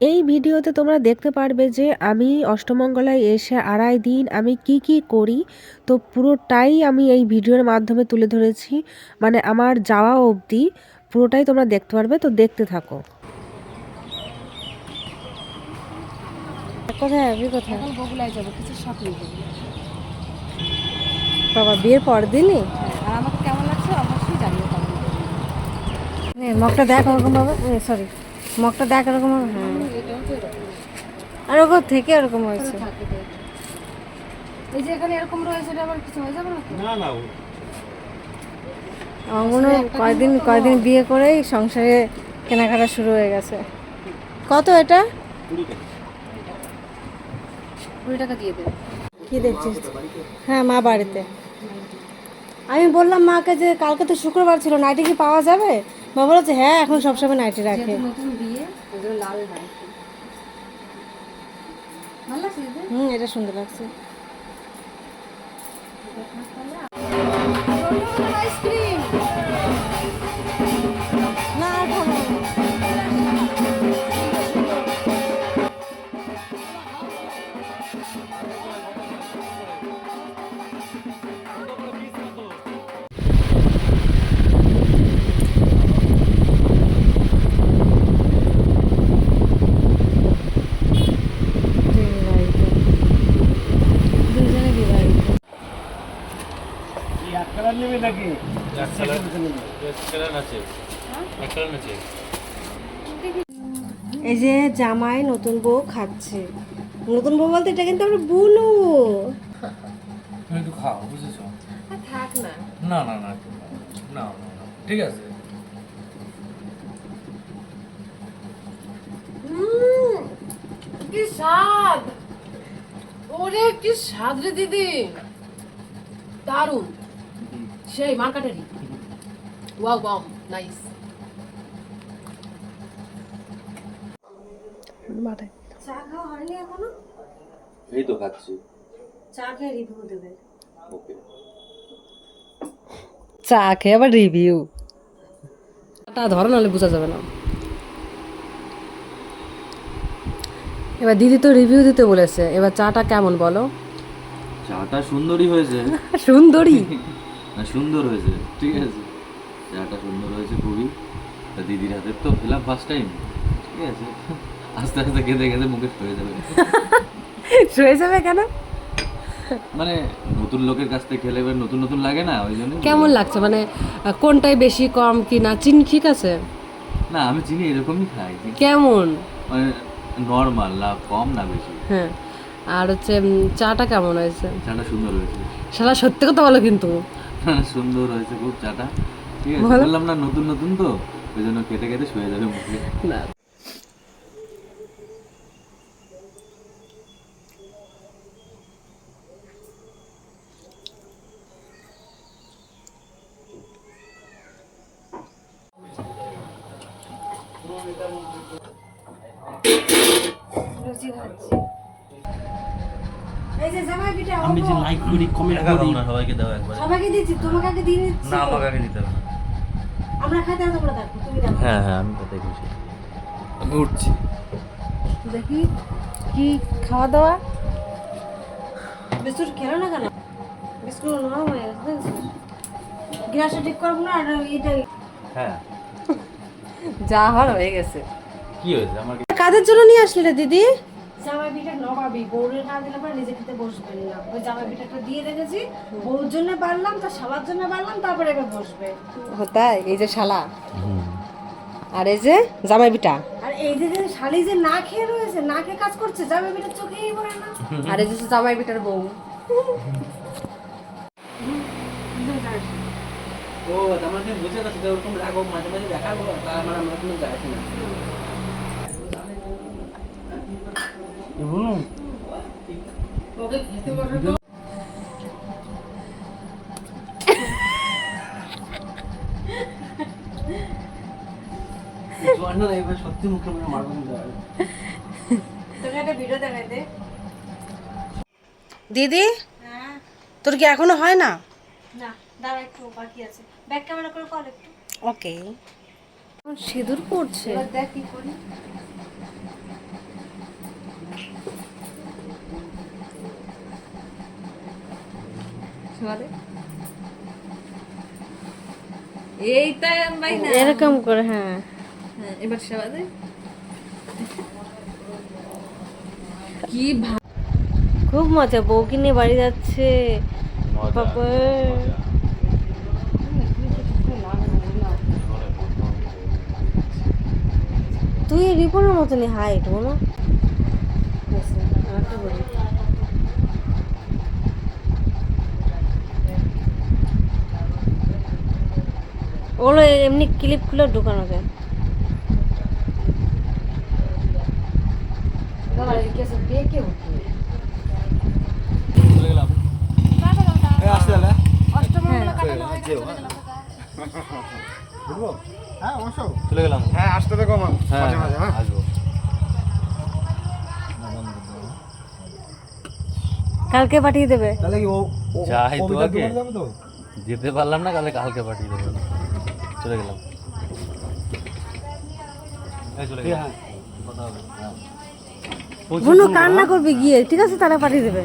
এই ভিডিওতে তোমরা দেখতে পারবে যে আমি অষ্টমঙ্গলায় এসে আড়াই দিন আমি কি কি করি। তো পুরোটাই আমি এই ভিডিওর মাধ্যমে তুলে ধরেছি। মানে আমার যাওয়া অবধি পুরোটাই তোমরা দেখতে পারবে। তো দেখতে থাকো। কোথায় যাবি কোথায়? বগুলায় যাব কিছু শপিং বাবা বিয়ের পর দিনই আর আমাকে কেমন লাগছে অবশ্যই জানিও কেমন মগটা দেখ ওরকম ভাবে সরি মগটা দেখ এরকম হ্যাঁ। এরকম আর ওরকম থেকে ওরকম হয়েছে। এই যে এখানে এরকম রয়েছে এটা আবার কিছু হয়ে যাবে না? আমার মনে কয়দিন কয়দিন বিয়ে করেই সংসারে কেনাকাটা শুরু হয়ে গেছে। কত এটা? কুড়ি টাকা দিয়ে দেবে। কি দেখছিস? হ্যাঁ মা বাড়িতে। আমি বললাম মাকে যে কালকে তো শুক্রবার ছিল নাইটি কি পাওয়া যাবে? মা বলছে হ্যাঁ এখন সবসময় নাইটি রাখে। নতুন বিয়ে লাল? হুম এটা সুন্দর লাগছে। আইসক্রিম এই যে জামাই নতুন বউ খাচ্ছে। নতুন বউ বলতে এটা কিন্তু আমরা বুনু। তুমি একটু খাও বুঝেছ? থাক না। না না না না ঠিক আছে। কি স্বাদ। ওরে কি স্বাদ রে দিদি। দারুণ সেই মার্কাটারি ওয়াও ওয়াও নাইস চা খাওয়া হয়নি এখনও? এই তো খাচ্ছি। চা খেয়ে রিভিউ দেবে। ওকে। চা খেয়ে আবার রিভিউ টা ধরো নাহলে বোঝা যাবে না। এবার দিদি তো রিভিউ দিতে বলেছে। এবার চাটা কেমন বলো? চাটা সুন্দরী হয়েছে। সুন্দরী? না সুন্দর হয়েছে ঠিক আছে। চাটা সুন্দর হয়েছে খুবই। তা দিদির হাতের তো খেলাম ফার্স্ট টাইম ঠিক আছে। আস্তে আস্তে খেতে খেতে মুখে হয়ে যাবে। শুয়ে যাবে কেন? মানে নতুন লোকের কাছ থেকে খেলে এবার নতুন নতুন লাগে না ওই জন্য কেমন লাগছে? মানে কোনটাই বেশি কম কি না? চিনি ঠিক আছে? না আমি চিনি এরকমই খাই কেমন? মানে নর্মাল না কম না বেশি। হ্যাঁ। আর হচ্ছে চাটা কেমন হয়েছে? চাটা সুন্দর হয়েছে। সারা সত্যি কথা বলো কিন্তু। সুন্দর হয়েছে খুব চাটা। ঠিক আছে বললাম না নতুন নতুন তো ওই জন্য কেটে কেটে শুয়ে যাবে মুখে। না। আমি যে লাইক করি কমেন্ট করি। সবাইকে দাও একবার। সবাইকে দিচ্ছি তোমাকে আগে দিয়ে নিচ্ছি না আমাকে আগে দিতে হবে আমরা খাইতে হবে তোমরা দেখো তুমি দেখো। হ্যাঁ হ্যাঁ আমি তাতে খুশি। আমি উঠছি। দেখি কি খাওয়া দাওয়া বিস্কুট খেলো না কেন? বিস্কুট নরম হয়ে গেছে ঠিক করব না আর এটা হ্যাঁ। যা হওয়ার হয়ে গেছে। কি হয়েছে? আমার কি- কাদের জন্য নিয়ে আসলে রে দিদি? জামাই পিঠা নবাবি বউরের না দিলে পরে নিজে খেতে বসবেন না। ওই জামাই পিঠাটা দিয়ে রেখেছি বউর জন্য বাড়লাম তার সবার জন্য বাড়লাম তারপরে এবার বসবে। তাই? এই যে শালা। আর এই যে জামাই পিঠা আর এই যে যে শালি যে না খেয়ে রয়েছে না খেয়ে কাজ করছে জামাই পিঠা চোখেই পড়ে না। আর এই যে জামাই পিঠার বউ। ও তোমার কি বুঝে গেছে ওরকম রাগো মাঝে মাঝে দেখাবো তার মানে আমরা কোনো যায় না বলুন ওকে খেতে বসে জোয়ান না এবার সত্যি মুখে মুখে মারবো কিন্তু আর। তোকে একটা ভিডিও দেখাইতে দিদি? তোর কি এখনও হয় না? না দাঁড়া একটু বাকি আছে। ব্যাক ক্যামেরা করে কর একটু। ওকে সিঁদুর পড়ছে। দেখ কি করি। ভাই না। এরকম করে হ্যাঁ। হ্যাঁ এবার সেবা দে কি খুব মজা বউকে নিয়ে বাড়ি যাচ্ছে? বাবা তুই রিপনের মতনই হাইট বলো। ওগুলো এমনি ক্লিপ খুলে ঢুকানো যায়। চলে গেলাম হ্যাঁ আসতে তো কমা হ্যাঁ মাঝে মাঝে হ্যাঁ আসব কালকে পাঠিয়ে দেবে। তাহলে কি ও যাই তো? যেতে পারলাম না কালে কালকে পাঠিয়ে দেবো। চলে গেলাম। কান্না করবি গিয়ে ঠিক আছে? তারা পাঠিয়ে দেবে।